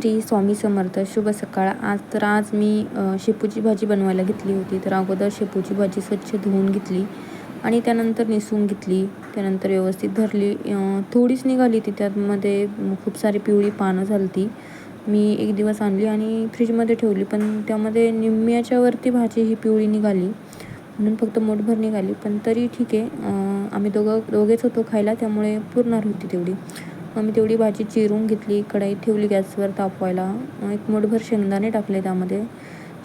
श्री स्वामी समर्थ शुभ सकाळ. आज तर आज मी शेपूची भाजी बनवायला घेतली होती. तर अगोदर शेपूची भाजी स्वच्छ धुवून घेतली आणि त्यानंतर निसून घेतली. त्यानंतर व्यवस्थित धरली. थोडीच निघाली ती. त्यामध्ये खूप सारी पिवळी पानं झालती. मी एक दिवस आणली आणि फ्रीजमध्ये ठेवली. पण त्यामध्ये निम्म्याच्यावरती भाजी ही पिवळी निघाली. म्हणून फक्त मोठभर निघाली. पण तरी ठीक आहे. आम्ही दोघं दोघेच होतो खायला. त्यामुळे पुरणार होती तेवढी. मी तेवढी भाजी चिरून घेतली कढाई ठेवली गॅसवर तापवायला. एक मोठभर शेंगदाणे टाकले त्यामध्ये.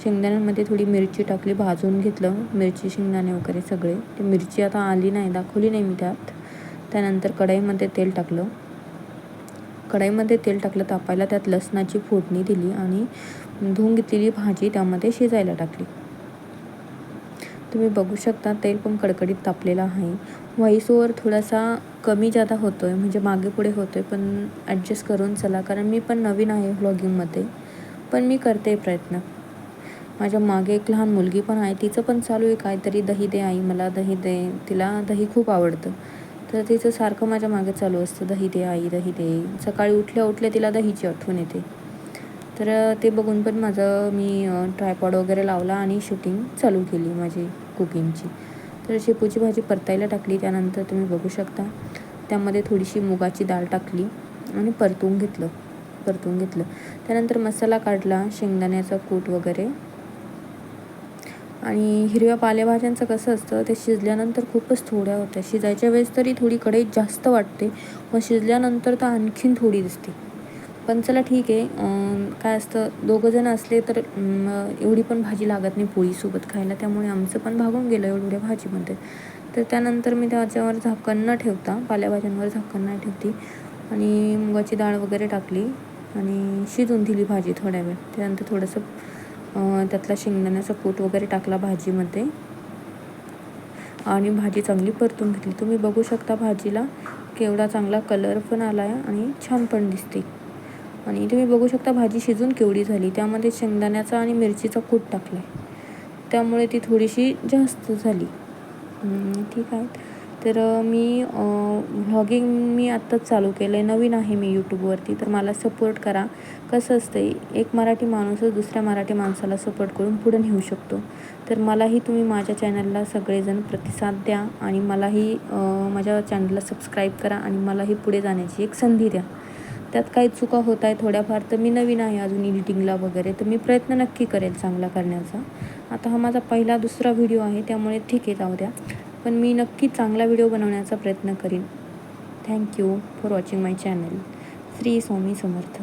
शेंगदाण्यांमध्ये थोडी मिरची टाकली भाजून घेतलं. मिरची शेंगदाणे वगैरे सगळे. ते मिरची आता आली नाही दाखवली नाही मी त्यात. त्यानंतर कढईमध्ये तेल टाकलं. कढईमध्ये तेल टाकलं तापायला त्यात लसणाची फोडणी दिली आणि धुवून घेतलेली भाजी त्यामध्ये शिजायला टाकली. तुम्ही बघू शकता तेल पण कडकडीत तापलेलं आहे. व्हॉइस ओवर थोडासा कमी जादा होतो आहे म्हणजे मागे पुढे होतो आहे पण ॲडजस्ट करून चला. कारण मी पण नवीन आहे व्लॉगिंगमध्ये पण मी करते प्रयत्न. माझ्या मागे एक लहान मुलगी पण आहे तिचं पण चालू आहे काहीतरी दही दे आई मला दही दे. तिला दही खूप आवडतं. तर तिचं सारखं माझ्या मागे चालू असतं दही दे आई दही दे. सकाळी उठल्या उठल्या तिला दहीची आठवण येते. तर ते बघून पण माझं मी ट्रायपॉड वगैरे लावला आणि शूटिंग चालू केली माझी कुकिंगची. तर शेपूची भाजी परतायला टाकली त्यानंतर तुम्ही बघू शकता. त्यामध्ये थोडीशी मुगाची डाळ टाकली आणि परतून घेतलं परतून घेतलं. त्यानंतर मसाला काढला शेंगदाण्याचा कूट वगैरे. आणि हिरव्या पालेभाज्यांचं कसं असतं ते शिजल्यानंतर खूपच थोड्या होत्या. शिजायच्या वेळेस तरी थोडी कढई जास्त वाटते मग शिजल्यानंतर तर आणखीन थोडी दिसते. पण चला ठीक आहे. काय असतं दोघं जण असले तर एवढी पण भाजी लागत नाही पोळीसोबत खायला. त्यामुळे आमचं पण भागून गेलं एवढ्या भाजीमध्ये. तर त्यानंतर मी त्याच्यावर झाकण न ठेवता पालेभाज्यांवर झाकण नाही ठेवती. आणि मुगाची डाळ वगैरे टाकली आणि शिजून दिली भाजी थोड्या वेळ. त्यानंतर थोडंसं त्यातला शेंगदाण्याचा कूट वगैरे टाकला भाजीमध्ये. आणि भाजी चांगली परतून घेतली. तुम्ही बघू शकता भाजीला केवढा चांगला कलर पण आला आहे आणि छान पण दिसते. आणि तुम्ही बघू शकता भाजी शिजून केवढी झाली. त्यामध्ये शेंगदाण्याचा आणि मिरचीचा कूट टाकला आहे त्यामुळे ती थोडीशी जास्त झाली. ठीक आहे. तर मी व्लॉगिंग मी आत्ताच चालू केलं आहे नवीन आहे मी यूट्यूबवरती तर मला सपोर्ट करा. कसं असतं एक मराठी माणूसच दुसऱ्या मराठी माणसाला सपोर्ट करून पुढे नेऊ शकतो. तर मलाही तुम्ही माझ्या चॅनलला सगळेजण प्रतिसाद द्या आणि मलाही माझ्या चॅनलला सबस्क्राईब करा आणि मलाही पुढे जाण्याची एक संधी द्या. त्यात काही चुका होत आहे थोड्याफार तर मी नवीन आहे अजून एडिटिंगला वगैरे तर मी प्रयत्न नक्की करेल चांगला करण्याचा. आता हा माझा पहिला दुसरा व्हिडिओ आहे त्यामुळे ठीक आहे जाऊ द्या. पण मी नक्की चांगला व्हिडिओ बनवण्याचा प्रयत्न करीन. Thank you for watching my channel Shri Swami Samarth.